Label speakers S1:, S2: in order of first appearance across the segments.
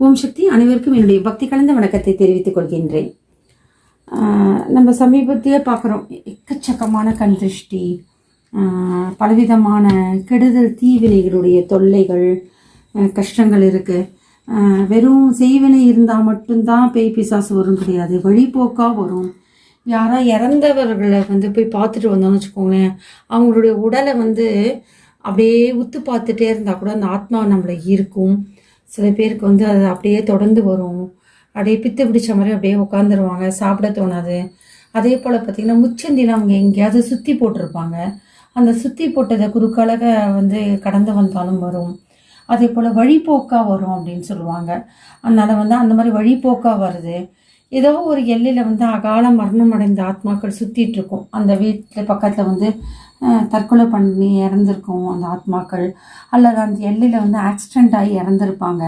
S1: ஓம் சக்தி அனைவருக்கும் என்னுடைய பக்தி கலந்த வணக்கத்தை தெரிவித்துக் கொள்கின்றேன். நம்ம சமீபத்தையே பார்க்குறோம் எக்கச்சக்கமான கண் திருஷ்டி பலவிதமான கெடுதல் தீவினைகளுடைய தொல்லைகள் கஷ்டங்கள் இருக்குது வெறும் செய்வினை இருந்தால் மட்டும்தான் பேய் பிசாசு வரும் கிடையாது. வழிபோக்காக வரும். யாரா இறந்தவர்களை வந்து போய் பார்த்துட்டு வந்தோம்னு வச்சுக்கோங்களேன் அவங்களுடைய உடலை வந்து அப்படியே உத்து பார்த்துட்டே இருந்தால் கூட அந்த ஆத்மா நம்மளை இருக்கும் சில பேருக்கு வந்து அது அப்படியே தொடர்ந்து வரும். அப்படியே பித்து பிடிச்ச மாதிரி அப்படியே உட்காந்துருவாங்க சாப்பிட தோணாது. அதே போல் பார்த்திங்கன்னா முச்சந்தியில் அவங்க எங்கேயாவது சுற்றி போட்டிருப்பாங்க. அந்த சுற்றி போட்டதை குறுக்காலக வந்து கடந்து வந்தாலும் வரும். அதே போல் வழிபோக்காக வரும் அப்படின்னு சொல்லுவாங்க. அதனால் வந்து அந்த மாதிரி வழிபோக்காக வருது. ஏதோ ஒரு எல்லையில் வந்து அகால மரணம் அடைந்த ஆத்மாக்கள் சுற்றிட்டு இருக்கும். அந்த வீட்டில் பக்கத்தில் வந்து தற்கொலை பண்ணி இறந்துருக்கும் அந்த ஆத்மாக்கள். அல்லது அந்த எல்லையில் வந்து ஆக்சிடெண்ட் ஆகி இறந்துருப்பாங்க.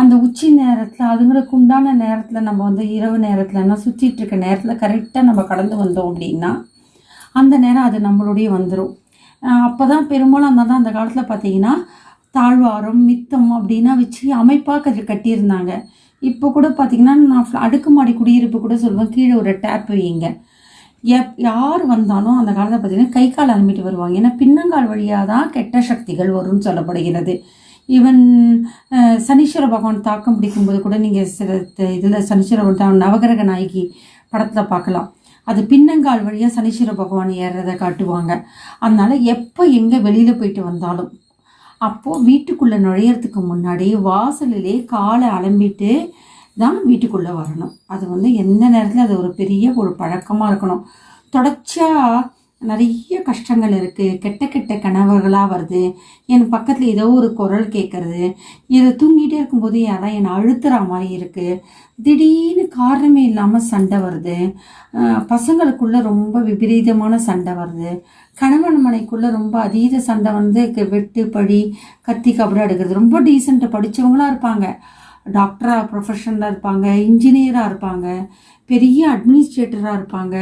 S1: அந்த உச்சி நேரத்தில் அதுங்களுக்கு உண்டான நேரத்தில் நம்ம வந்து இரவு நேரத்துலனா சுற்றிட்டு இருக்க நேரத்தில் கரெக்டாக நம்ம கடந்து வந்தோம் அப்படின்னா அந்த நேரம் அது நம்மளுடைய வந்துடும் அப்போ தான் பெரும்பாலும் அந்த தான் அந்த காலத்தில் பார்த்தீங்கன்னா தாழ்வாரம் மித்தம் அப்படின்னா வச்சு அமைப்பாக அது கட்டியிருந்தாங்க. இப்போ கூட பார்த்தீங்கன்னா நான் அடுக்குமாடி குடியிருப்பு கூட சொல்லுவேன் கீழே ஒரு டேப் வைங்க. எப் யார் வந்தாலும் அந்த காலத்தில் பார்த்திங்கன்னா கை கால் அலம்பிட்டு வருவாங்க. ஏன்னா பின்னங்கால் வழியாக தான் கெட்ட சக்திகள் வரும்னு சொல்லப்படுகிறது. ஈவன் சனீஸ்வர பகவான் தாக்கம் பிடிக்கும்போது கூட நீங்கள் சில இதில் சனீஸ்வர பகவான் நவகிரக நாயகி படத்தில் பார்க்கலாம். அது பின்னங்கால் வழியாக சனீஸ்வர பகவான் ஏறுறதை காட்டுவாங்க. அதனால் எப்போ எங்கே வெளியில் போயிட்டு வந்தாலும் அப்போது வீட்டுக்குள்ளே நுழையிறதுக்கு முன்னாடி வாசலிலே காலை அலம்பிட்டு தான் வீட்டுக்குள்ளே வரணும். அது வந்து எந்த நேரத்தில் அது ஒரு பெரிய ஒரு பழக்கமாக இருக்கணும். தொடர்ச்சியாக நிறைய கஷ்டங்கள் இருக்குது கெட்ட கெட்ட கனவுகளாக வருது. என் பக்கத்தில் ஏதோ ஒரு குரல் கேட்குறது இது தூங்கிட்டே இருக்கும்போது யாராவது என்னை அழுத்துற மாதிரி இருக்குது திடீர்னு காரணமே இல்லாமல் சண்டை வருது. பசங்களுக்குள்ளே ரொம்ப விபரீதமான சண்டை வருது. கணவன் மனைக்குள்ளே ரொம்ப அதீத சண்டை வந்து க- வெட்டு பழி கத்தி கபடா எடுக்கிறது ரொம்ப டீசெண்டாக படித்தவங்களாம் இருப்பாங்க. டாக்டராக ப்ரொஃபஷனில் இருப்பாங்க இன்ஜினியராக இருப்பாங்க பெரிய அட்மினிஸ்ட்ரேட்டராக இருப்பாங்க.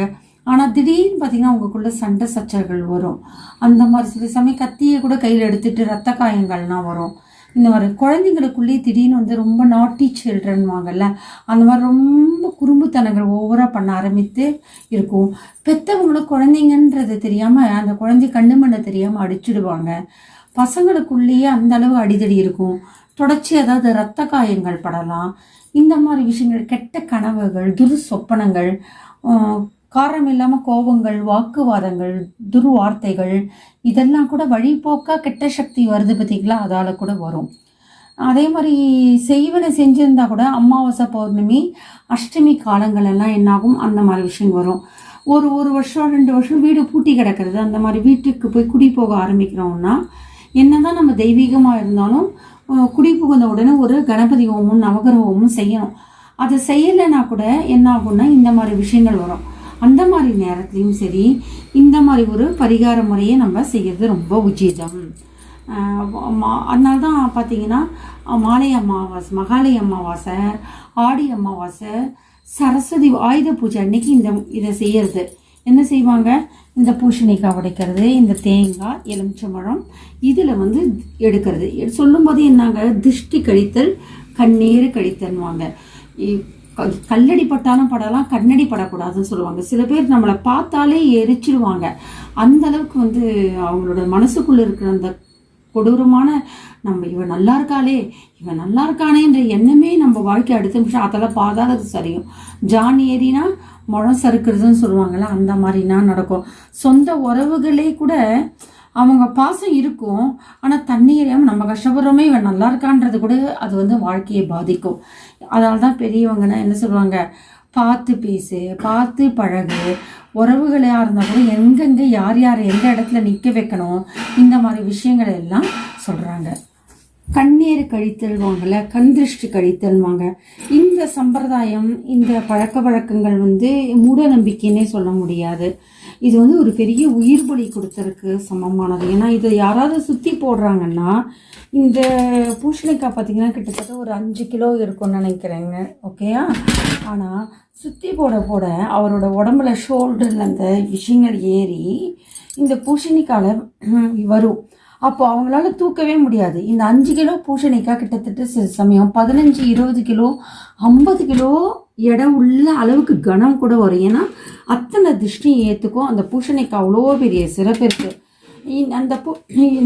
S1: ஆனால் திடீர்னு பார்த்தீங்கன்னா அவங்களுக்குள்ள சண்டை சச்சர்கள் வரும். அந்த மாதிரி சில சமயம் கத்தியை கூட கையில் எடுத்துகிட்டு ரத்த காயங்கள்லாம் வரும். இந்த மாதிரி குழந்தைங்களுக்குள்ளேயே திடீர்னு வந்து ரொம்ப நாட்டி சில்ட்ரன்வாங்கல்ல அந்த மாதிரி ரொம்ப குறும்புத்தனங்கள் ஓவராக பண்ண ஆரம்பித்து இருக்கும். பெற்றவங்களும் குழந்தைங்கன்றது தெரியாமல் அந்த குழந்தை கண்ணு மண்ணை தெரியாமல் அடிச்சிடுவாங்க. பசங்களுக்குள்ளேயே அந்த அளவு அடிதடி இருக்கும். தொடர்ச்சி அதாவது ரத்த காயங்கள் படலாம். இந்த மாதிரி விஷயங்கள் கெட்ட கனவுகள் துரு சொப்பனங்கள் காரணம் இல்லாமல் கோபங்கள் வாக்குவாதங்கள் துர்வார்த்தைகள் இதெல்லாம் கூட வழிபோக்காக கெட்ட சக்தி வருது பார்த்தீங்களா அதால் கூட வரும். அதே மாதிரி செய்வனை செஞ்சிருந்தா கூட அமாவாசை பௌர்ணமி அஷ்டமி காலங்கள் எல்லாம் என்னாகும்? அந்த மாதிரி விஷயம் வரும். ஒரு ஒரு வருஷம் ரெண்டு வருஷம் வீடு பூட்டி கிடக்கிறது. அந்த மாதிரி வீட்டுக்கு போய் குடி போக ஆரம்பிக்கிறோம்னா என்னதான் நம்ம தெய்வீகமாக இருந்தாலும் குடி புகுந்த உடனே ஒரு கணபதி ஹோமம் நவகிரக ஹோமம் செய்யணும். அதை செய்யலைன்னா கூட என்ன ஆகும்னா இந்த மாதிரி விஷயங்கள் வரும். அந்த மாதிரி நேரத்துலையும் சரி இந்த மாதிரி ஒரு பரிகார முறையை நம்ம செய்யறது ரொம்ப உச்சிதம் அதனால தான் பார்த்தீங்கன்னா மாலை அமாவாசை மகாலய அமாவாசை ஆடி அமாவாசை சரஸ்வதி ஆயுத பூஜை அன்னைக்கு இந்த இதை செய்யறது. என்ன செய்வாங்க? இந்த பூசணிக்காய் உடைக்கிறது இந்த தேங்காய் எலுமிச்சம்பழம் இதில் வந்து எடுக்கிறது. எ- சொல்லும்போது என்னாங்க? திருஷ்டி கழித்தல் கண்ணீர் கழித்தல்வாங்க கல்லடி பட்டாலும் படலாம் கண்ணடி படக்கூடாதுன்னு சொல்லுவாங்க. சில பேர் நம்மளை பார்த்தாலே எரிச்சிடுவாங்க அந்த அளவுக்கு வந்து அவங்களோட மனசுக்குள்ளே இருக்கிற அந்த கொடூரமான நம்ம இவன் நல்லா இருக்காளே இவன் நல்லா இருக்கானேன்ற எண்ணமே நம்ம வாழ்க்கை அடுத்த நிமிஷம் அதெல்லாம் பாதாளது சரியும். ஜான் ஏறினா முழம் சறுக்கிறதுன்னு சொல்லுவாங்கல்ல அந்த மாதிரினா நடக்கும். சொந்த உறவுகளே கூட அவங்க பாசம் இருக்கும் ஆனால் தண்ணி எறியாமல் நம்ம கஷ்டப்படுறோமே இவன் நல்லா இருக்கான்றது கூட அது வந்து வாழ்க்கையை பாதிக்கும். அதனால தான் பெரியவங்கன்னா என்ன சொல்லுவாங்க பார்த்து பேசு பார்த்து பழகு. உறவுகளையாக இருந்தால் கூட எங்கெங்கே யார் யார் எந்த இடத்துல நிற்க வைக்கணும் இந்த மாதிரி விஷயங்கள் எல்லாம் சொல்கிறாங்க கண்ணீர் கழித்தல்வாங்கல்ல கண் திருஷ்டி கழித்தல்வாங்க. இந்த சம்பிரதாயம் இந்த பழக்க வழக்கங்கள் வந்து மூட நம்பிக்கைன்னே சொல்ல முடியாது. இது வந்து ஒரு பெரிய உயிர் பலி கொடுத்ததுக்கு சமமானது. ஏன்னா இதை யாராவது சுற்றி போடுறாங்கன்னா இந்த பூசணிக்காய் பார்த்தீங்கன்னா கிட்டத்தட்ட ஒரு அஞ்சு கிலோ இருக்கும்னு நினைக்கிறேங்க. ஓகேயா ஆனால் சுற்றி போட போட அவரோட உடம்புல ஷோல்டரில் அந்த விஷயங்கள் ஏறி இந்த பூசணிக்கால வரும். அப்போ அவங்களால தூக்கவே முடியாது. இந்த அஞ்சு கிலோ பூசணிக்காய் கிட்டத்தட்ட சில சமயம் பதினஞ்சு இருபது கிலோ ஐம்பது கிலோ எடை உள்ள அளவுக்கு கனம் கூட வரும். ஏன்னா அத்தனை திருஷ்டியும் ஏற்றுக்கும் அந்த பூசணிக்காய் அவ்வளோ பெரிய சிறப்பு இருக்குது இந்த- அந்த பூ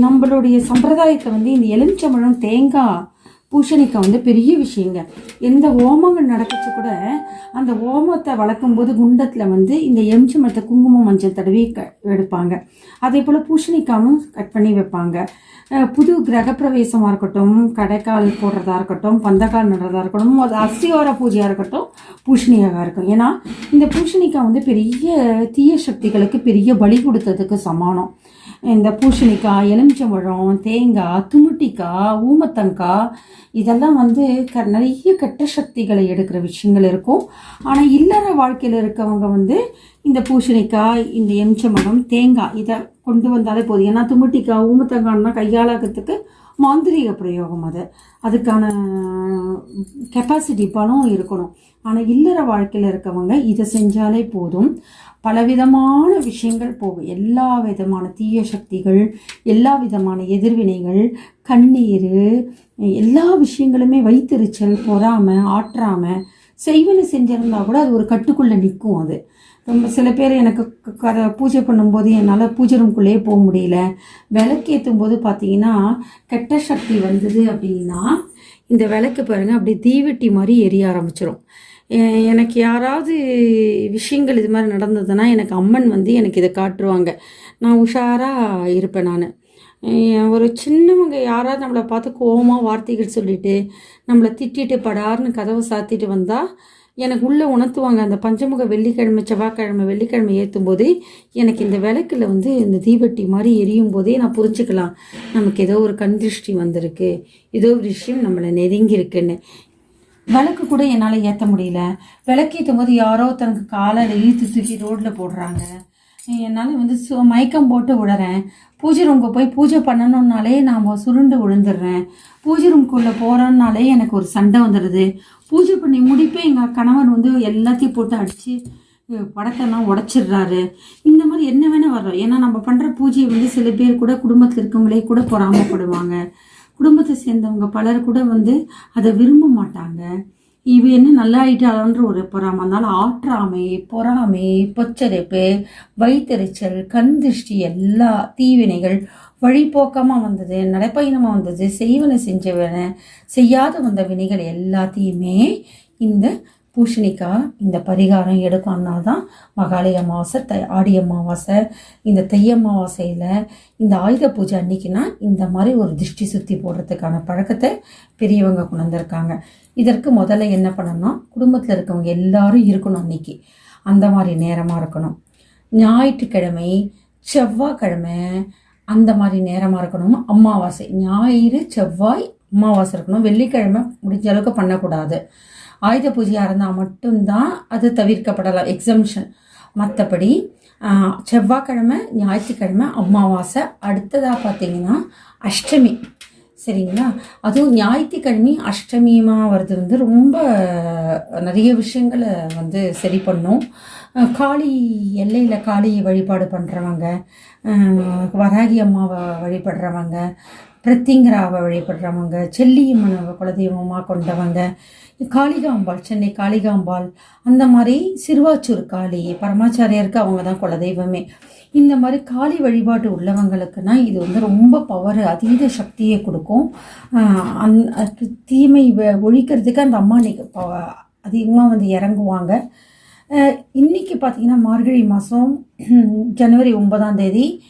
S1: நம்மளுடைய சம்பிரதாயத்தை வந்து இந்த எலுமிச்சம்பழம் தேங்காய் பூசணிக்காய் வந்து பெரிய விஷயங்க. எந்த ஹோமங்கள் நடக்கச்சு கூட அந்த ஹோமத்தை வளர்க்கும்போது குண்டத்தில் வந்து இந்த எலுமிச்சம்பழத்தை குங்குமம் மஞ்சள் தடவி க எடுப்பாங்க. அதே போல் பூசணிக்காவும் கட் பண்ணி வைப்பாங்க. புது கிரகப்பிரவேசமாக இருக்கட்டும் கடைக்கால் போடுறதா இருக்கட்டும் பந்தக்கால் நடுறதா இருக்கட்டும் அது அஸ்தியோர பூஜையாக இருக்கட்டும் பூஷணியாக இருக்கும். ஏன்னா இந்த பூஷணிக்காய் வந்து பெரிய தீய சக்திகளுக்கு பெரிய பலி கொடுத்ததுக்கு சமானம். இந்த பூசணிக்காய் எலுமிச்சம்பழம் தேங்காய் துமுட்டிக்காய் ஊமத்தங்காய் இதெல்லாம் வந்து க நிறைய கெட்ட சக்திகளை எடுக்கிற விஷயங்கள் இருக்கும். ஆனால் இல்லற வாழ்க்கையில் இருக்கவங்க வந்து இந்த பூசணிக்காய் இந்த எலுமிச்சம்பழம் தேங்காய் இதை கொண்டு வந்தாலே போதும். ஏன்னா துமுட்டிக்காய் ஊமத்தங்காய்னா கையாளாகிறதுக்கு மாந்திரிக பிரயோகம் அது. அதுக்கான கெப்பாசிட்டி பலம் இருக்கணும். ஆனால் இல்லற வாழ்க்கையில் இருக்கவங்க இதை செஞ்சாலே போதும். பலவிதமான விஷயங்கள் போகும். எல்லா விதமான தீய சக்திகள் எல்லா விதமான எதிர்வினைகள் கண்ணீர் எல்லா விஷயங்களுமே வைத்தறிச்சல் பொறாமல் ஆற்றாமல் செய்வன செஞ்சிருந்தா கூட அது ஒரு கட்டுக்குள்ளே நிற்கும் அது. சில பேர் எனக்கு கதை பூஜை பண்ணும்போது என்னால் பூஜை ரூம்குள்ளேயே போக முடியல. விளக்கேற்றும் போது பார்த்தீங்கன்னா கெட்ட சக்தி வந்தது அப்படின்னா இந்த விளக்கு பாருங்கள் அப்படி தீவெட்டி மாதிரி எரிய ஆரம்பிச்சிடும் எனக்கு யாராவது விஷயங்கள் இது மாதிரி நடந்ததுன்னா எனக்கு அம்மன் வந்து எனக்கு இதை காட்டுருவாங்க நான் உஷாராக இருப்பேன் நான். ஒரு சின்னவங்க யாராவது நம்மளை பார்த்து கோவமாக வார்த்தைகள் சொல்லிட்டு நம்மளை திட்டிட்டு படார்னு கதவை சாத்திட்டு வந்தால் எனக்கு உள்ளே உணர்த்துவாங்க. அந்த பஞ்சமுக வெள்ளிக்கிழமை செவ்வாய்க்கிழமை வெள்ளிக்கிழமை ஏற்றும் போதே எனக்கு இந்த விளக்குல வந்து இந்த தீவெட்டி மாதிரி எரியும் போதே நான் புரிஞ்சுக்கலாம். நமக்கு ஏதோ ஒரு கண் திருஷ்டி வந்திருக்கு. ஏதோ ஒரு விஷயம் நம்மளை நெருங்கி இருக்குன்னு விளக்கு கூட என்னால் ஏற்ற முடியல. விளக்கேற்றும் போது யாரோ தனக்கு காலையில் இழுத்து தூக்கி ரோட்டில் போடுறாங்க. என்னால் வந்து சு மயக்கம் போட்டு விடுறேன். பூஜை ரூமுக்கு போய் பூஜை பண்ணணுன்னாலே நான் சுருண்டு விழுந்துடுறேன். பூஜை ரூம்குள்ளே போகிறோன்னாலே எனக்கு ஒரு சண்டை வந்துடுது. பூஜை பண்ணி முடிப்பே எங்கள் கணவர் வந்து எல்லாத்தையும் போட்டு அடித்து படத்தெல்லாம் உடச்சிடுறாரு. இந்த மாதிரி என்ன வேணால் வர்றோம் ஏன்னா நம்ம பண்ணுற பூஜையை வந்து சில பேர் கூட குடும்பத்தில் இருக்கவங்களே கூட பொறாமப்படுவாங்க. குடும்பத்தை சேர்ந்தவங்க பலர் கூட வந்து அதை விரும்ப மாட்டாங்க. இவ என்ன நல்லா ஆயிட்டாளன்ற ஒரு பொறாமை. அதனால ஆற்றாமை பொறாமை பொச்சரிப்பு வயிற்றுச்சல் கண் திருஷ்டி எல்லா தீவினைகள் வழிபோக்கமாக வந்தது நடைப்பயணமாக வந்தது செய்வனை செஞ்சவன செய்யாத வந்த வினைகள் எல்லாத்தையுமே இந்த பூஷணிக்காய் இந்த பரிகாரம் எடுக்கணும்னா தான் மகாலய அமாவாசை தை ஆடி அமாவாசை இந்த தை அமாவாசையில் இந்த ஆயுத பூஜை அன்னைக்குன்னா இந்த மாதிரி ஒரு திருஷ்டி சுற்றி போடுறதுக்கான பழக்கத்தை பெரியவங்க கொண்டு வந்திருக்காங்க. இதற்கு முதல்ல என்ன பண்ணணும்னா குடும்பத்தில் இருக்கவங்க எல்லாரும் இருக்கணும் அன்னைக்கு. அந்த மாதிரி நேரமாக இருக்கணும். ஞாயிற்றுக்கிழமை செவ்வாய்க்கிழமை அந்த மாதிரி நேரமாக இருக்கணும் அமாவாசை ஞாயிறு செவ்வாய் அமாவாசை இருக்கணும். வெள்ளிக்கிழமை முடிஞ்ச அளவுக்கு பண்ணக்கூடாது. ஆயுத பூஜையாக இருந்தால் மட்டும்தான் அது தவிர்க்கப்படலாம். எக்ஸம்ஷன் மற்றபடி செவ்வாய்க்கிழமை ஞாயிற்றுக்கிழமை அமாவாசை அடுத்ததாக பார்த்தீங்கன்னா அஷ்டமி. சரிங்களா? அதுவும் ஞாயிற்றுக்கிழமை அஷ்டமியமாக வர்றது வந்து ரொம்ப நிறைய விஷயங்களை வந்து சரி பண்ணும். காளி எல்லையில் காளியை வழிபாடு பண்ணுறவங்க வராகி அம்மாவை வழிபடுறவங்க பிரத்திங்கராவை வழிபடுறவங்க செல்லியம்மனை குலதெய்வமாக கொண்டவங்க காளிகாம்பாள் சென்னை காளிகாம்பாள் அந்த மாதிரி சிறுவாச்சூர் காளி பரமாச்சாரியாருக்கு அவங்க தான் குலதெய்வமே. இந்த மாதிரி காளி வழிபாட்டு உள்ளவங்களுக்குன்னா இது வந்து ரொம்ப பவர் அதீத சக்தியை கொடுக்கும். அந் தீமை வ- ஒழிக்கிறதுக்கு அந்த அம்மா ப அதிகமாக வந்து இறங்குவாங்க. இன்றைக்கி இன்னைக்கு பார்த்தீங்கன்னா மார்கழி மாதம் ஜனவரி ஒன்பதாம் தேதி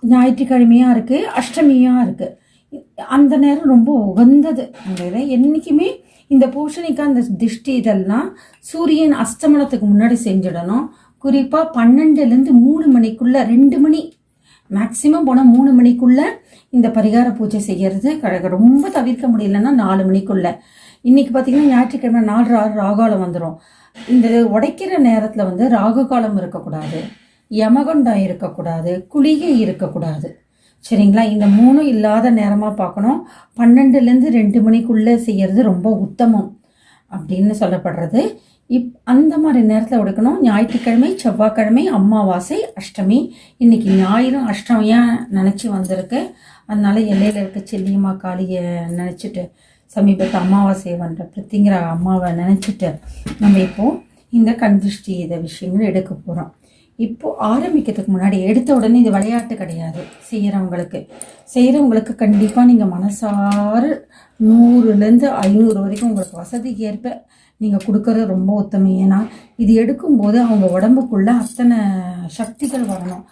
S1: ஞாயிற்றுக்கிழமையாக இருக்குது அஷ்டமியாக இருக்குது அந்த நேரம் ரொம்ப உகந்தது. அந்த இதை என்றைக்குமே இந்த பூஷணிக்காய் இந்த திஷ்டி இதெல்லாம் சூரியன் அஸ்தமனத்துக்கு முன்னாடி செஞ்சிடணும். குறிப்பாக பன்னெண்டுலேருந்து மூணு மணிக்குள்ளே ரெண்டு மணி மேக்சிமம் போனால் மூணு மணிக்குள்ளே இந்த பரிகார பூஜை செய்கிறது கழக ரொம்ப தவிர்க்க முடியலன்னா நாலு மணிக்குள்ளே. இன்றைக்கி பார்த்தீங்கன்னா ஞாயிற்றுக்கிழமை நாலு ரா ராகாலம் வந்துடும் இந்த உடைக்கிற நேரத்தில் வந்து ராகு காலம் இருக்கக்கூடாது. யமகண்டம் இருக்கக்கூடாது. குளிகை இருக்கக்கூடாது. சரிங்களா? இந்த மூணும் இல்லாத நேரமாக பார்க்கணும். பன்னெண்டுலேருந்து ரெண்டு மணிக்குள்ளே செய்கிறது ரொம்ப உத்தமம் அப்படின்னு சொல்லப்படுறது. இப் அந்த மாதிரி நேரத்தில் உடைக்கணும். ஞாயிற்றுக்கிழமை செவ்வாய்க்கிழமை அம்மாவாசை அஷ்டமி. இன்னைக்கு ஞாயிறும் அஷ்டமியாக நினச்சி வந்திருக்கு. அதனால் எல்லையில் இருக்க செல்லியம்மா காளியை நினச்சிட்டு சமீபத்து அமாவாசையை வந்த பிரித்திங்கிற அம்மாவை நினச்சிட்டு நம்ம இப்போது இந்த கண் திருஷ்டி இதை விஷயங்கள் எடுக்க போகிறோம் இப்போ ஆரம்பிக்கிறதுக்கு முன்னாடி எடுத்த உடனே இது விளையாட்டு கிடையாது. செய்கிறவங்களுக்கு செய்கிறவங்களுக்கு கண்டிப்பாக நீங்கள் மனசார நூறுலேருந்து ஐநூறு வரைக்கும் உங்களுக்கு வசதிக்கு ஏற்ப நீங்கள் கொடுக்கறது ரொம்ப உத்தமம். ஏன்னா இது எடுக்கும்போது அவங்க உடம்புக்குள்ளே அத்தனை சக்திகள் வரணும்.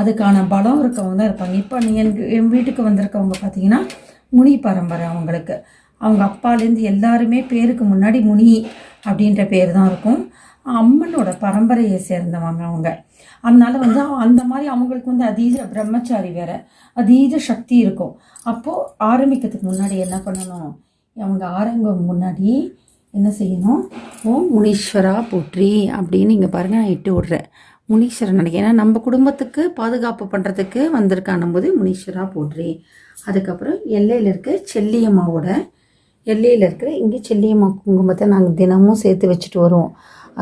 S1: அதுக்கான பலம் இருக்கவங்க தான் இருப்பாங்க. இப்போ நீங்கள் என் வீட்டுக்கு வந்திருக்கவங்க பார்த்தீங்கன்னா முனி பரம்பரை அவங்களுக்கு. அவங்க அப்பாலேருந்து எல்லாருமே பேருக்கு முன்னாடி முனி அப்படின்ற பேர் தான் இருக்கும். அம்மனோட பரம்பரையை சேர்ந்தவங்க அவங்க. அதனால வந்து அந்த மாதிரி அவங்களுக்கு வந்து அதீத பிரம்மச்சாரி வேற அதீத சக்தி இருக்கும். அப்போது ஆரம்பிக்கிறதுக்கு முன்னாடி என்ன பண்ணணும்? அவங்க ஆரம்பம் முன்னாடி என்ன செய்யணும்? ஓம் முனீஸ்வரா போற்றி அப்படின்னு இங்கே பாருங்கள் நான் இட்டு விட்றேன். முனீஸ்வரன் நினைக்கிறேன். ஏன்னா நம்ம குடும்பத்துக்கு பாதுகாப்பு பண்ணுறதுக்கு வந்திருக்கானும் போது முனீஸ்வரா போற்றி. அதுக்கப்புறம் எல்லையில் இருக்க செல்லியம்மாவோட எல்லையில் இருக்கிற இங்கே செல்லியம்மா குங்குமத்தை நாங்கள் தினமும் சேர்த்து வச்சுட்டு வருவோம்.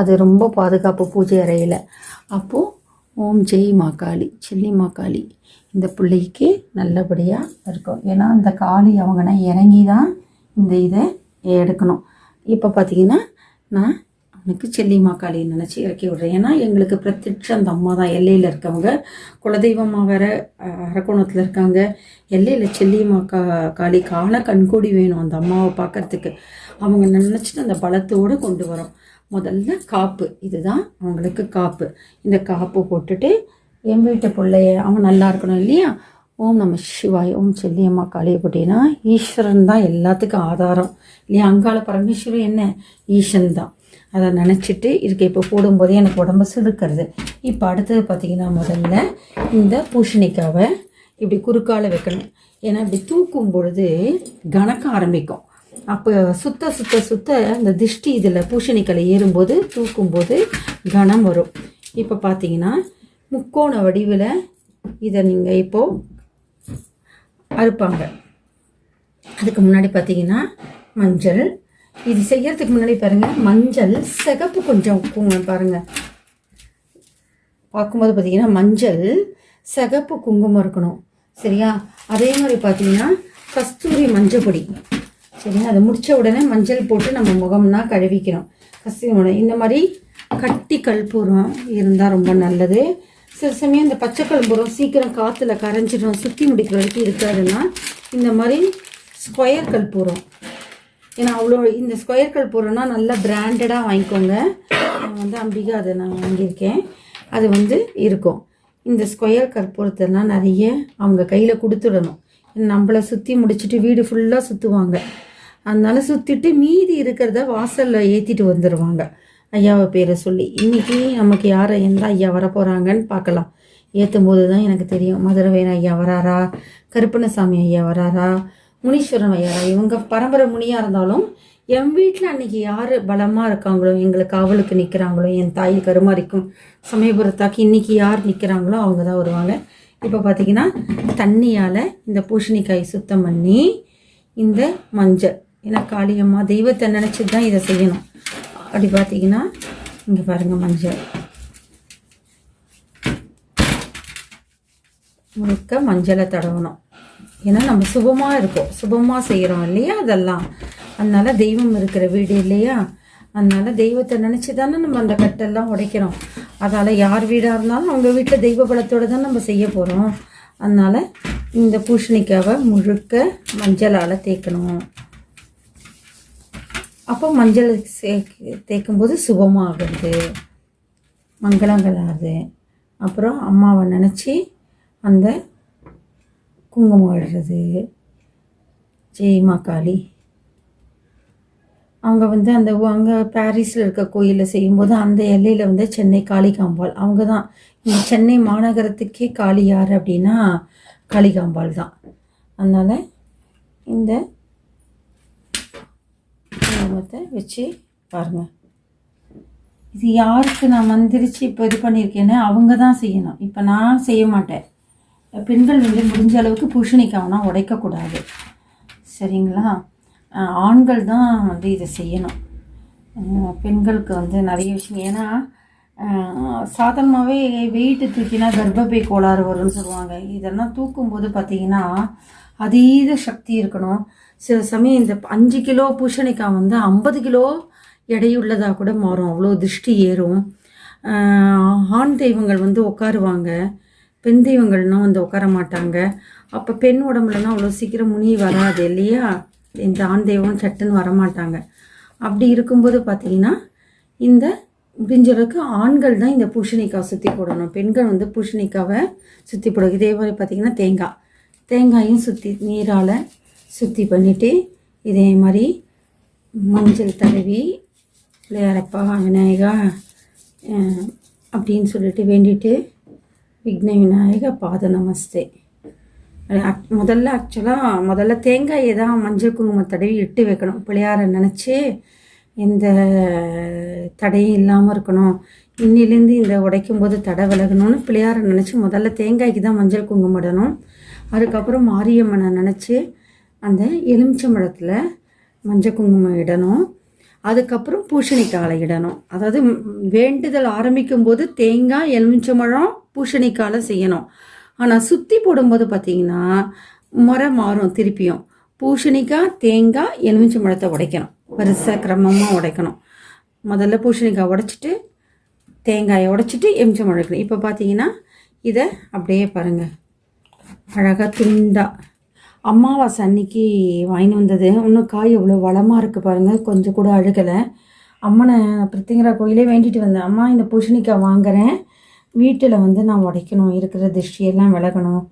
S1: அது ரொம்ப பாதுகாப்பு பூஜை அறையில். அப்போது ஓம் ஜெய் மாகாளி செல்லி மாகாளி இந்த பிள்ளைக்கு நல்லபடியாக இருக்கும் ஏன்னா அந்த காளி அவங்கன்னா இறங்கி தான் இந்த இதை எடுக்கணும். இப்போ பார்த்தீங்கன்னா நான் அவனுக்கு செல்லி மாக்காளி நினச்சி இறக்கி விடுறேன். ஏன்னா எங்களுக்கு பிரத்யட்ச அந்த அம்மா தான். எல்லையில் இருக்கவங்க குலதெய்வமாக வேற அரக்கோணத்தில் இருக்காங்க. எல்லையில் செல்லி கா காளி காண கண்கூடி வேணும் அந்த அம்மாவை பார்க்கறதுக்கு அவங்க நினச்சிட்டு அந்த பலத்தோடு கொண்டு வரோம். முதல்ல காப்பு. இதுதான் அவங்களுக்கு காப்பு. இந்த காப்பு போட்டுட்டு என் வீட்டு பிள்ளைய அவன் நல்லா இருக்கணும் இல்லையா? ஓம் நம்ம சிவாய் ஓம் செல்லியம்மா காளியை போட்டீங்கன்னா ஈஸ்வரன் தான் எல்லாத்துக்கும் ஆதாரம். இல்லையா? அங்காள பரமேஸ்வரன் என்ன? ஈசன் தான். அதை நினச்சிட்டு இருக்க. இப்போ போடும்போதே எனக்கு உடம்பு சிலுக்கிறது. இப்போ அடுத்தது பார்த்தீங்கன்னா முதல்ல இந்த பூஷணிக்காவை இப்படி குறுக்கால வைக்கணும். ஏன்னா இப்படி தூக்கும் பொழுது கணக்க ஆரம்பிக்கும். அப்போ சுத்த சுத்த சுத்த அந்த திஷ்டி இதில் பூஷணிக்கலை ஏறும்போது தூக்கும்போது கணம் வரும். இப்போ பார்த்தீங்கன்னா முக்கோண வடிவில் இதை நீங்கள் இப்போது அறுப்பாங்க. அதுக்கு முன்னாடி பார்த்தீங்கன்னா மஞ்சள். இது செய்யறதுக்கு முன்னாடி பாருங்கள் மஞ்சள் சிகப்பு கொஞ்சம் குங்குமம் பாருங்கள் பார்க்கும்போது பார்த்தீங்கன்னா மஞ்சள் சிகப்பு குங்குமம் இருக்கணும். சரியா? அதே மாதிரி பார்த்தீங்கன்னா கஸ்தூரி மஞ்சள் பொடி சரிங்களா அதை முடித்த உடனே மஞ்சள் போட்டு நம்ம முகம்னா கழுவிக்கிறோம். கஸ்தூரி மஞ்சள் இந்த மாதிரி கட்டி கற்பூரம் இருந்தால் ரொம்ப நல்லது. சில சமயம் இந்த பச்சை கற்பூரம் சீக்கிரம் காற்றுல கரைஞ்சிடும் சுற்றி முடிக்கிற வரைக்கும் இருக்காதுன்னா இந்த மாதிரி ஸ்கொயர் கற்பூரம் ஏன்னா அவ்வளோ இந்த ஸ்கொயர் கற்பூரம்னா நல்லா பிராண்டடாக வாங்கிக்கோங்க. நான் வந்து அம்பிகா அதை நான் வாங்கியிருக்கேன். அது வந்து இருக்கும். இந்த ஸ்கொயர் கற்பூரத்தெல்லாம் நிறைய அவங்க கையில் கொடுத்துடணும். நம்மளை சுற்றி முடிச்சுட்டு வீடு ஃபுல்லாக சுற்றுவாங்க அதனால் சுற்றிட்டு மீதி இருக்கிறத வாசலில் ஏற்றிட்டு வந்துடுவாங்க ஐயாவை பேரை சொல்லி. இன்றைக்கி நமக்கு யார் எந்த ஐயா வர போகிறாங்கன்னு பார்க்கலாம். ஏற்றும் போது தான் எனக்கு தெரியும். மதுரவேண ஐயா வராரா? கருப்பணசாமி ஐயா வராரா? முனீஸ்வரன் ஐயா இவங்க பரம்பரை முனியாக இருந்தாலும் என் வீட்டில் அன்னைக்கு யார் பலமாக இருக்காங்களோ எங்களுக்கு காவலுக்கு நிற்கிறாங்களோ என் தாய் கருமாரிக்கும் சமயபுரத்தாக்கு இன்றைக்கி யார் நிற்கிறாங்களோ அவங்க தான் வருவாங்க. இப்போ பார்த்திங்கன்னா தண்ணியால் இந்த பூசணிக்காய் சுத்தம் பண்ணி இந்த மஞ்சள் ஏன்னா காளியம்மா தெய்வத்தை நினச்சி தான் இதை செய்யணும். அப்படி பார்த்தீங்கன்னா இங்கே பாருங்கள் மஞ்சள். முழுக்க மஞ்சளை தடவணும். ஏன்னா நம்ம சுபமாக இருக்கோம். சுபமாக செய்கிறோம் இல்லையா? அதெல்லாம். அதனால் தெய்வம் இருக்கிற வீடு இல்லையா? அதனால் தெய்வத்தை நினச்சி தானே நம்ம அந்த கட்டெல்லாம் உடைக்கிறோம். அதால் யார் வீடாக இருந்தாலும் அவங்க வீட்டில் தெய்வ பலத்தோடு தான் நம்ம செய்ய போகிறோம் அதனால் இந்த பூசணிக்காவை முழுக்க மஞ்சளால் தேய்க்கணும். அப்போ மஞ்சள் சே தேய்க்கும்போது சுபமாகிறது மங்களங்களாகுது அப்புறம் அம்மாவை நினச்சி அந்த குங்குமம் விடுறது ஜெய்மா காளி. அவங்க வந்து அந்த அங்கே பாரிஸில் இருக்க கோயிலில் செய்யும்போது அந்த எல்லையில் வந்து சென்னை காளிகாம்பாள். அவங்க தான் இந்த சென்னை மாநகரத்துக்கே காளி யார் அப்படின்னா காளிகாம்பாள் தான். அதனால் இந்த குங்குமத்தை வச்சு பாருங்கள் இது யாருக்கு நான் மந்திரிச்சு இப்போ இது பண்ணியிருக்கேன்னு அவங்க தான் செய்யணும். இப்போ நான் செய்ய மாட்டேன். பெண்கள் வந்து முடிஞ்ச அளவுக்கு பூஷணிக்காவனா உடைக்கக்கூடாது. சரிங்களா? ஆண்கள் தான் வந்து இதை செய்யணும். பெண்களுக்கு வந்து நிறைய விஷயம். ஏன்னா சாதாரணமாகவே வெயிட்டு தூக்கினா கர்ப்பப்பை கோளாறு வரும்னு சொல்லுவாங்க. இதெல்லாம் தூக்கும்போது பார்த்தீங்கன்னா அதீத சக்தி இருக்கணும். சில சமயம் இந்த அஞ்சு கிலோ பூசணிக்காய் வந்து ஐம்பது கிலோ எடையுள்ளதாக கூட மாறும். அவ்வளோ திருஷ்டி ஏறும். ஆண் தெய்வங்கள் வந்து உட்காருவாங்க. பெண் தெய்வங்கள்லாம் வந்து உட்கார மாட்டாங்க. அப்போ பெண் உடம்புலலாம் அவ்வளோ சீக்கிரம் முனி வராது இல்லையா? இந்த ஆண் தெய்வம் சட்டுன்னு வரமாட்டாங்க. அப்படி இருக்கும்போது பார்த்தீங்கன்னா இந்த முடிஞ்சளவுக்கு ஆண்கள் தான் இந்த பூஷணிக்காய் சுற்றி போடணும். பெண்கள் வந்து பூஷணிக்காவை சுற்றி போடணும். இதே மாதிரி பார்த்தீங்கன்னா தேங்காய். தேங்காயும் சுற்றி நீரால் சுற்றி பண்ணிவிட்டு இதே மாதிரி மஞ்சள் தடவி பிள்ளையாரப்பா விநாயகா அப்படின்னு சொல்லிட்டு வேண்டிட்டு விக்ன விநாயக பாத நமஸ்தே. முதல்ல ஆக்சுவலாக முதல்ல தேங்காயை தான் மஞ்சள் குங்குமம் தடவி இட்டு வைக்கணும். பிள்ளையாரை நினச்சி எந்த தடையும் இல்லாமல் இருக்கணும். இன்னிலேருந்து இந்த உடைக்கும் போது தடை விலகணும்னு பிள்ளையாரை நினச்சி முதல்ல தேங்காய்க்கு தான் மஞ்சள் குங்குமம் இடணும். அதுக்கப்புறம் மாரியம்மனை நினச்சி அந்த எலுமிச்சம்பழத்தில் மஞ்சள் குங்குமம் இடணும். அதுக்கப்புறம் பூசணிக்காலை இடணும். அதாவது வேண்டுதல் ஆரம்பிக்கும் போது தேங்காய் எலுமிச்சம்பழம் பூசணிக்காலை செய்யணும். ஆனால் சுற்றி போடும்போது பார்த்தீங்கன்னா முறை மாறும் திருப்பியும். பூசணிக்காய் தேங்காய் எலுமிச்சம்பழத்தை உடைக்கணும். வரிசை கிரமமாக உடைக்கணும். முதல்ல பூசணிக்காய் உடைச்சிட்டு தேங்காயை உடைச்சிட்டு எலுமிச்சம்பழம் உடைக்கணும் இப்போ பார்த்தீங்கன்னா இதை அப்படியே பாருங்கள் அழகாக துண்டாக அம்மாவாசை அன்னைக்கு வாங்கிட்டு வந்தது. இன்னும் காய் எவ்வளோ வளமாக இருக்குது பாருங்கள் கொஞ்சம் கூட அழுகலை. அம்மனை பிரித்திங்கரா கோயிலே வேண்டிட்டு வந்தேன். அம்மா இந்த பூசணிக்காய் வாங்குறேன். வீட்டில் வந்து நான் உடைக்கணும். இருக்கிற திருஷ்டியெல்லாம் விலகணும்.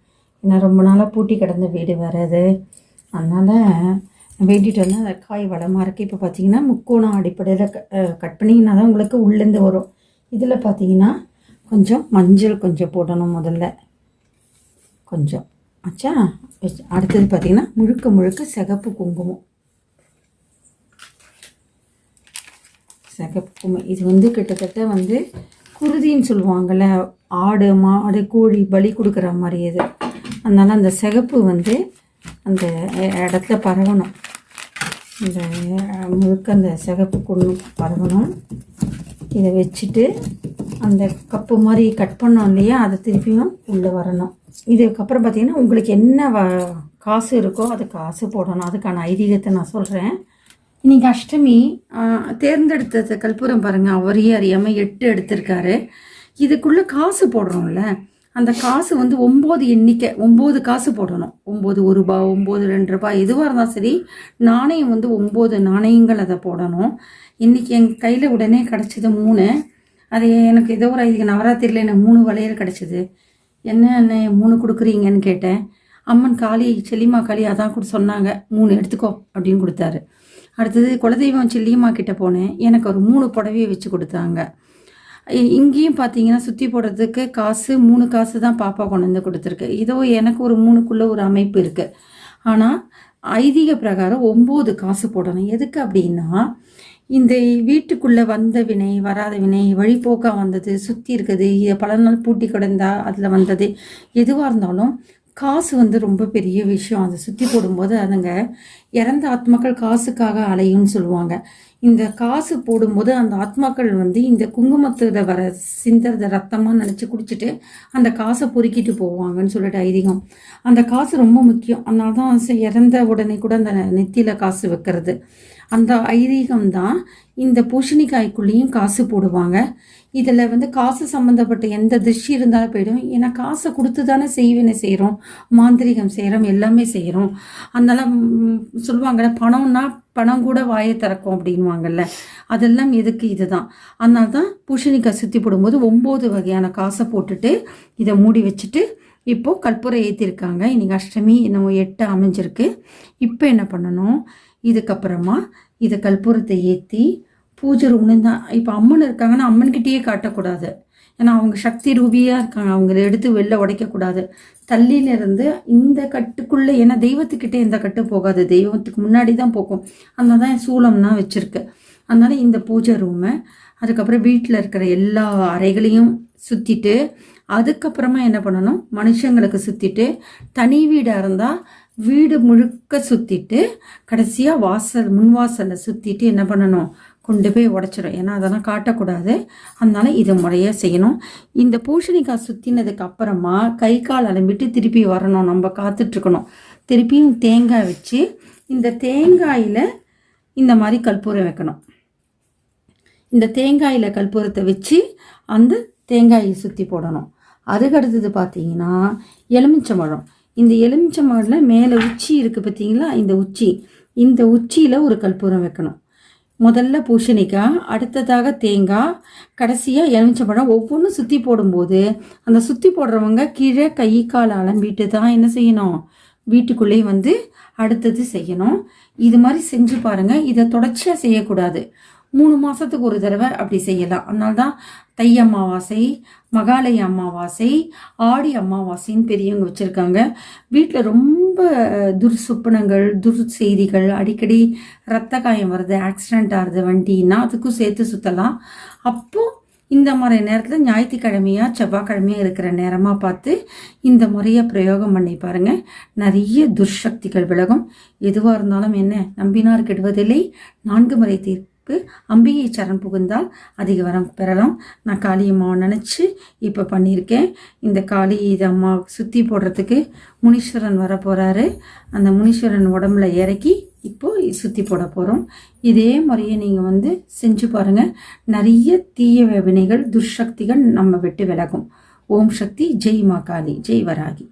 S1: ஏன்னா ரொம்ப நாளாக பூட்டி கிடந்த வீடு வராது அதனால் வேண்டிட்டு வந்தேன். அந்த காய் வளமாக இருக்குது இப்போ பார்த்தீங்கன்னா முக்கோணம் அடிப்படையில் கட் பண்ணிங்கன்னா தான் உங்களுக்கு உள்ளேருந்து வரும். இதில் பார்த்தீங்கன்னா கொஞ்சம் மஞ்சள் கொஞ்சம் போடணும் முதல்ல. கொஞ்சம். ஆச்சா வச்சு அடுத்தது பார்த்திங்கன்னா முழுக்க முழுக்க சிகப்பு குங்குமம். சிகப்பு குங்குமம். இது வந்து கிட்டத்தட்ட வந்து குருதின்னு சொல்லுவாங்கள்ல ஆடு மாடு கோழி பலி கொடுக்குற மாதிரி இது. அதனால் அந்த சிகப்பு வந்து அந்த இடத்துல பரவணும். இந்த முழுக்க அந்த சிகப்பு குண்டு பரவணும். இதை வச்சுட்டு அந்த கப்பு மாதிரி கட் பண்ணோம் இல்லையா அதை திருப்பியும் உள்ளே வரணும். இதுக்கப்புறம் பார்த்தீங்கன்னா உங்களுக்கு என்ன வ காசு இருக்கோ அது காசு போடணும். அதுக்கான ஐதீகத்தை நான் சொல்கிறேன் இன்றைக்கி அஷ்டமி தேர்ந்தெடுத்த தேர்ந்தெடுத்தது கற்பூரம் பாருங்கள் அவரையே அறியாமல் எட்டு எடுத்திருக்காரு. இதுக்குள்ளே காசு போடுறோம்ல அந்த காசு வந்து ஒம்பது எண்ணிக்கை ஒம்பது காசு போடணும். ஒம்பது ஒரு ரூபா ஒம்பது ரெண்டு ரூபா எதுவாக இருந்தாலும் சரி நாணயம் வந்து ஒம்பது நாணயங்கள் அதை போடணும். இன்றைக்கி எங்கள் கையில் உடனே கிடச்சிது மூணு. அது எனக்கு ஏதோ ஒரு இதுக்கு நவராத்திரியில் எனக்கு மூணு வளையல் கிடச்சிது. என்ன என்ன மூணு கொடுக்குறீங்கன்னு கேட்டேன். அம்மன் காளி செல்லிமா காளி அதான் கூட சொன்னாங்க. மூணு எடுத்துக்கோ அப்படின்னு கொடுத்தாரு. அடுத்தது குலதெய்வம் செல்லியம்மா கிட்டே போனேன். எனக்கு ஒரு மூணு புடவையை வச்சு கொடுத்தாங்க. இங்கேயும் பார்த்தீங்கன்னா சுற்றி போடுறதுக்கு காசு மூணு காசு தான் பாப்பா கொண்டு வந்து கொடுத்துருக்கு. இதோ எனக்கு ஒரு மூணுக்குள்ளே ஒரு அமைப்பு இருக்குது ஆனால் ஐதீக பிரகாரம் ஒம்பது காசு போடணும். எதுக்கு அப்படின்னா இந்த வீட்டுக்குள்ளே வந்த வினை வராத வினை வழிபோக்காக வந்தது சுற்றி இருக்குது இதை பல நாள் பூட்டி கிடந்தா அதில் வந்தது எதுவாக இருந்தாலும் காசு வந்து ரொம்ப பெரிய விஷயம். அதை சுற்றி போடும்போது அதுங்க இறந்த ஆத்மாக்கள் காசுக்காக அலையும்னு சொல்லுவாங்க. இந்த காசு போடும்போது அந்த ஆத்மாக்கள் வந்து இந்த குங்குமத்தில் வர சிந்தறத ரத்தமாக நினச்சி குடிச்சிட்டு அந்த காசை பொறுக்கிட்டு போவாங்கன்னு சொல்லிட்டு ஐதீகம். அந்த காசு ரொம்ப முக்கியம். அதனால தான் இறந்த உடனே கூட அந்த நெத்தியில் காசு வைக்கிறது. அந்த ஐதீகம் தான் இந்த பூசணிக்காய்க்குள்ளேயும் காசு போடுவாங்க. இதில் வந்து காசு சம்மந்தப்பட்ட எந்த திருஷ்டி இருந்தாலும் போயிடும். ஏன்னா காசை கொடுத்து தானே செய்வினை செய்கிறோம் மாந்திரிகம் செய்கிறோம் எல்லாமே செய்கிறோம் அதனால சொல்லுவாங்கள்ல பணம்னா பணம் கூட வாயை திறக்கும் அப்படின்வாங்கல்ல அதெல்லாம் எதுக்கு இதுதான். அதனால தான் பூசணிக்காய் சுற்றி போடும்போது ஒம்பது வகையான காசை போட்டுட்டு இதை மூடி வச்சுட்டு இப்போது கற்பூரை ஏற்றிருக்காங்க இன்றைக்கி அஷ்டமி என்னமோ எட்டு அமைஞ்சிருக்கு. இப்போ என்ன பண்ணணும்? இதுக்கப்புறமா இதை கற்பூரத்தை ஏற்றி பூஜை ரூம்னு தான் இப்போ அம்மன் இருக்காங்கன்னா அம்மன்கிட்டயே காட்டக்கூடாது. ஏன்னா அவங்க சக்தி ரூபியாக இருக்காங்க. அவங்கள எடுத்து வெளில உடைக்கக்கூடாது. தள்ளியிலிருந்து இந்த கட்டுக்குள்ளே ஏன்னா தெய்வத்துக்கிட்டே இந்த கட்டு போகாது. தெய்வத்துக்கு முன்னாடி தான் போகும். அதனால தான் சூளம்னா வச்சுருக்கு. அதனால் இந்த பூஜை ரூமை அதுக்கப்புறம் வீட்டில் இருக்கிற எல்லா அறைகளையும் சுற்றிட்டு அதுக்கப்புறமா என்ன பண்ணணும்? மனுஷங்களுக்கு சுற்றிட்டு தனி வீடாக இருந்தால் வீடு முழுக்க சுற்றிட்டு கடைசியாக வாசல் முன் வாசலை சுற்றிட்டு என்ன பண்ணணும்? கொண்டு போய் உடச்சிடும் ஏன்னா அதெல்லாம் காட்டக்கூடாது. அதனால இதை முறையாக செய்யணும். இந்த பூசணிக்காய் சுற்றினதுக்கு அப்புறமா கை கால் அலம்பிட்டு திருப்பி வரணும். நம்ம காத்துட்ருக்கணும். திருப்பியும் தேங்காய் வச்சு இந்த தேங்காயில் இந்த மாதிரி கற்பூரம் வைக்கணும். இந்த தேங்காயில் கற்பூரத்தை வச்சு அந்த தேங்காயை சுற்றி போடணும். அதுக்கு அடுத்தது பார்த்தீங்கன்னா எலுமிச்சம்பழம். இந்த எலுமிச்சம்பழத்தில் மேலே உச்சி இருக்குது பார்த்தீங்களா இந்த உச்சி. இந்த உச்சியில் ஒரு கற்பூரம் வைக்கணும். முதல்ல பூசணிக்காய் அடுத்ததாக தேங்காய் கடைசியாக எலுமிச்சம்பழம் ஒவ்வொன்றும் சுற்றி போடும்போது அந்த சுற்றி போடுறவங்க கீழே கை கால் அலம்பிட்டு தான் என்ன செய்யணும்? வீட்டுக்குள்ளேயே வந்து அடுத்தது செய்யணும். இது மாதிரி செஞ்சு பாருங்கள் இதை தொடர்ச்சியாக செய்யக்கூடாது. மூணு மாதத்துக்கு ஒரு தடவை அப்படி செய்யலாம். அதனால தான் தை அமாவாசை மகாலய அமாவாசை ஆடி அமாவாசைன்னு பெரியவங்க வச்சுருக்காங்க. வீட்டில் ரொம்ப துர்சுப்பனங்கள் துர் செய்திகள் அடிக்கடி ரத்த காயம் வருது ஆக்சிடெண்ட் ஆகுது வண்டின்னா அதுக்கும் சேர்த்து சுற்றலாம் அப்போது இந்த மாதிரி நேரத்தில் ஞாயிற்றுக்கிழமையா செவ்வாய்க்கிழமையாக இருக்கிற நேரமாக பார்த்து இந்த முறையை பிரயோகம் பண்ணி பாருங்கள் நிறைய துர்சக்திகள் விலகும். எதுவாக இருந்தாலும் என்ன நம்பினார் கெடுவதில்லை. நான்கு முறை தீர்ப்பு அம்பிகை சரண் புகுந்தால் அதிக வரம் பெறலாம். நான் காளியம்மாவை நினச்சி இப்போ பண்ணியிருக்கேன். இந்த காளி இது அம்மா சுற்றி போடுறதுக்கு முனீஸ்வரன் வர போகிறாரு அந்த முனீஸ்வரன் உடம்புல இறக்கி இப்போது சுற்றி போட போகிறோம் இதே முறையை நீங்கள் வந்து செஞ்சு பாருங்கள் நிறைய தீய வினைகள் துர்சக்திகள் நம்ம விட்டு விலகும். ஓம் சக்தி ஜெய் மா காளி ஜெய் வராகி.